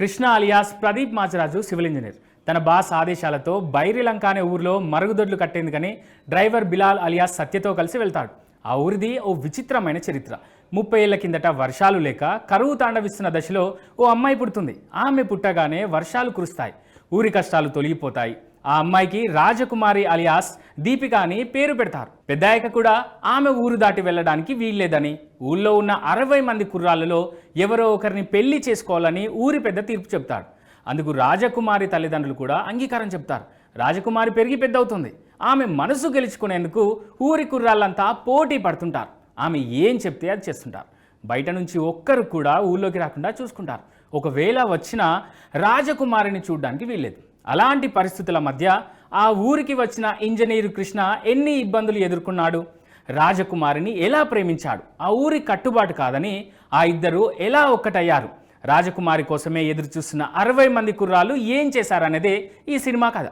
Krishna alias Pradeep Macharaju civil engineer. తన boss ఆదేశాలతో బైరిలంక అనే ఊరిలో మరుగుదొడ్లు కట్టేందుకని డ్రైవర్ బిలాల్ అలియాస్ సత్యతో కలిసి వెళ్తాడు. ఆ ఊరిది ఓ విచిత్రమైన చరిత్ర. ముప్పై ఏళ్ళ కిందట వర్షాలు లేక కరువు తాండవిస్తున్న దశలో ఓ అమ్మాయి పుడుతుంది. ఆమె పుట్టగానే వర్షాలు కురుస్తాయి. ఊరి కష్టాలు తొలగిపోతాయి. ఆ అమ్మాయికి రాజకుమారి అలియాస్ దీపిక అని పేరు పెడతారు. పెద్దాయక కూడా ఆమె ఊరు దాటి వెళ్ళడానికి వీల్లేదని. ఊళ్ళో ఉన్న అరవై మంది కుర్రాళ్ళలో ఎవరో ఒకరిని పెళ్ళి చేసుకోవాలని ఊరి పెద్ద తీర్పు చెప్తాడు అందుకు రాజకుమారి తల్లిదండ్రులు కూడా అంగీకారం చెప్తారు రాజకుమారి పెరిగి పెద్ద అవుతుంది ఆమె మనసు గెలుచుకునేందుకు ఊరి కుర్రాళ్ళంతా పోటీ పడుతుంటారు. ఆమె ఏం చెప్తే అది చేస్తుంటారు. బయట నుంచి ఒక్కరు కూడా ఊళ్ళోకి రాకుండా చూసుకుంటారు. ఒకవేళ వచ్చినా రాజకుమారిని చూడడానికి వీల్లేదు. అలాంటి పరిస్థితుల మధ్య ఆ ఊరికి వచ్చిన ఇంజనీరు కృష్ణ ఎన్ని ఇబ్బందులు ఎదుర్కొన్నాడు? రాజకుమారిని ఎలా ప్రేమించాడు? ఆ ఊరి కట్టుబాటు కాదని ఆ ఇద్దరు ఎలా ఒక్కటయ్యారు? రాజకుమారి కోసమే ఎదురుచూస్తున్న అరవై మంది కుర్రాలు ఏం చేశారనేదే ఈ సినిమా కథ.